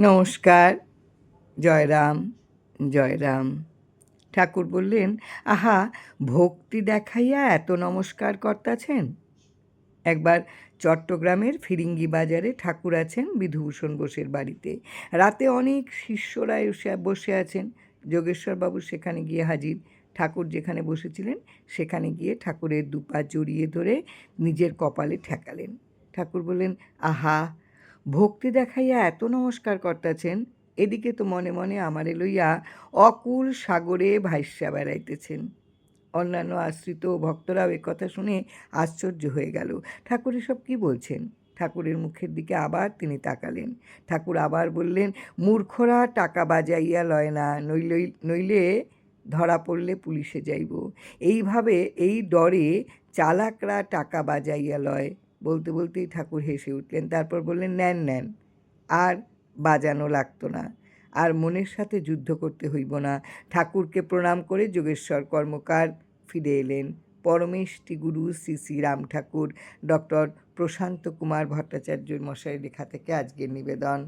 নমস্কার, জয়রাম জয়রাম। ঠাকুর বললেন, আহা, ভক্তি দেখাইয়া এত নমস্কার কর্তাছেন একবার চট্টগ্রামের ফিরিঙ্গি বাজারে ঠাকুর আছেন বিধুভূষণ বোসের বাড়িতে। রাতে অনেক শিষ্যরা বসে আছেন। যোগেশ্বরবাবু সেখানে গিয়ে হাজির। ঠাকুর যেখানে বসেছিলেন, সেখানে গিয়ে ঠাকুরের দুপা জড়িয়ে ধরে নিজের কপালে ঠেকালেন। ঠাকুর বললেন, আহা ভক্তি দেখাইয়া এত নমস্কার কর্তাছেন, এদিকে তো মনে মনে আমারে লইয়া অকুল সাগরে ভাইসা বেড়াইতেছেন। অন্যান্য আশ্রিত ভক্তরাও কথা শুনে আশ্চর্য হয়ে গেল। ঠাকুর এসব কী বলছেন? ঠাকুরের মুখের দিকে আবার তিনি তাকালেন। ঠাকুর আবার বললেন, মূর্খরা টাকা বাজাইয়া লয় না, নইলে নইলে ধরা পড়লে পুলিশে যাইব। এইভাবে এই ডরে চালাকরা টাকা বাজাইয়া লয়। বলতে বলতেই ঠাকুর হেসে উঠলেন। তারপর বললেন, নেন নেন, আর বাজানো লাগতো না, আর মনের সাথে যুদ্ধ করতে হইব না। ঠাকুরকে প্রণাম করে যোগেশ্বর কর্মকার ফিরে এলেন। পরমেষ্টি গুরু শ্রী শ্রী রাম ঠাকুর, ডক্টর প্রশান্ত কুমার ভট্টাচার্য মশাইয়ের লেখা থেকে আজকের নিবেদন।